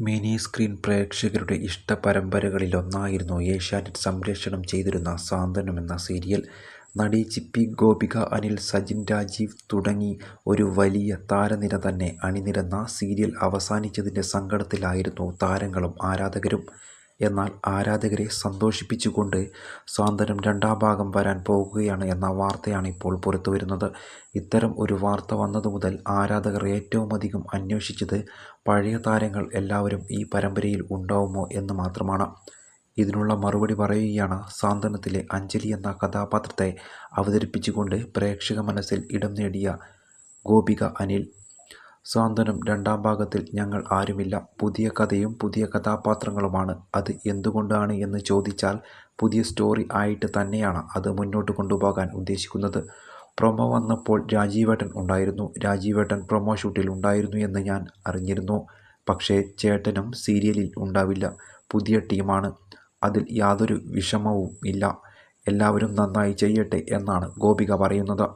Mini screen പ്രേക്ഷകരുടെ ഇഷ്ട പരമ്പരകളിലൊന്നായിരുന്നു ഏഷ്യാനെറ്റ് സംപ്രേഷണം ചെയ്തിരുന്ന സാന്ത്വനം എന്ന സീരിയൽ. നടി ചിപ്പി, ഗോപിക അനിൽ, സജിൻ രാജീവ് തുടങ്ങി ഒരു വലിയ താരനിര തന്നെ അണിനിരന്ന സീരിയൽ അവസാനിച്ചതിന്റെ സങ്കടത്തിലായിരുന്നു താരങ്ങളും ആരാധകരും. എന്നാൽ ആരാധകരെ സന്തോഷിപ്പിച്ചുകൊണ്ട് സാന്ത്വനം രണ്ടാം ഭാഗം വരാൻ പോകുകയാണ് എന്ന വാർത്തയാണ് ഇപ്പോൾ പുറത്തുവരുന്നത്. ഇത്തരം ഒരു വാർത്ത വന്നതു മുതൽ ആരാധകർ ഏറ്റവുമധികം അന്വേഷിച്ചത് പഴയ താരങ്ങൾ എല്ലാവരും ഈ പരമ്പരയിൽ ഉണ്ടാവുമോ എന്ന് മാത്രമാണ്. ഇതിനുള്ള മറുപടി പറയുകയാണ് സാന്ത്വനത്തിലെ അഞ്ജലി എന്ന കഥാപാത്രത്തെ അവതരിപ്പിച്ചുകൊണ്ട് പ്രേക്ഷക മനസ്സിൽ ഇടം നേടിയ ഗോപിക അനിൽ. സാന്ത്വനം രണ്ടാം ഭാഗത്തിൽ ഞങ്ങൾ ആരുമില്ല. പുതിയ കഥയും പുതിയ കഥാപാത്രങ്ങളുമാണ്. അത് എന്തുകൊണ്ടാണ് എന്ന് ചോദിച്ചാൽ പുതിയ സ്റ്റോറി ആയിട്ട് തന്നെയാണ് അത് മുന്നോട്ട് കൊണ്ടുപോകാൻ ഉദ്ദേശിക്കുന്നത്. പ്രൊമോ വന്നപ്പോൾ രാജീവേട്ടൻ ഉണ്ടായിരുന്നു. രാജീവേട്ടൻ പ്രൊമോ ഷൂട്ടിൽ ഉണ്ടായിരുന്നു എന്ന് ഞാൻ അറിഞ്ഞിരുന്നു. പക്ഷേ ചേട്ടനും സീരിയലിൽ ഉണ്ടാവില്ല. പുതിയ ടീമാണ്. അതിൽ യാതൊരു വിഷമവും ഇല്ല. എല്ലാവരും നന്നായി ചെയ്യട്ടെ എന്നാണ് ഗോപിക പറയുന്നത്.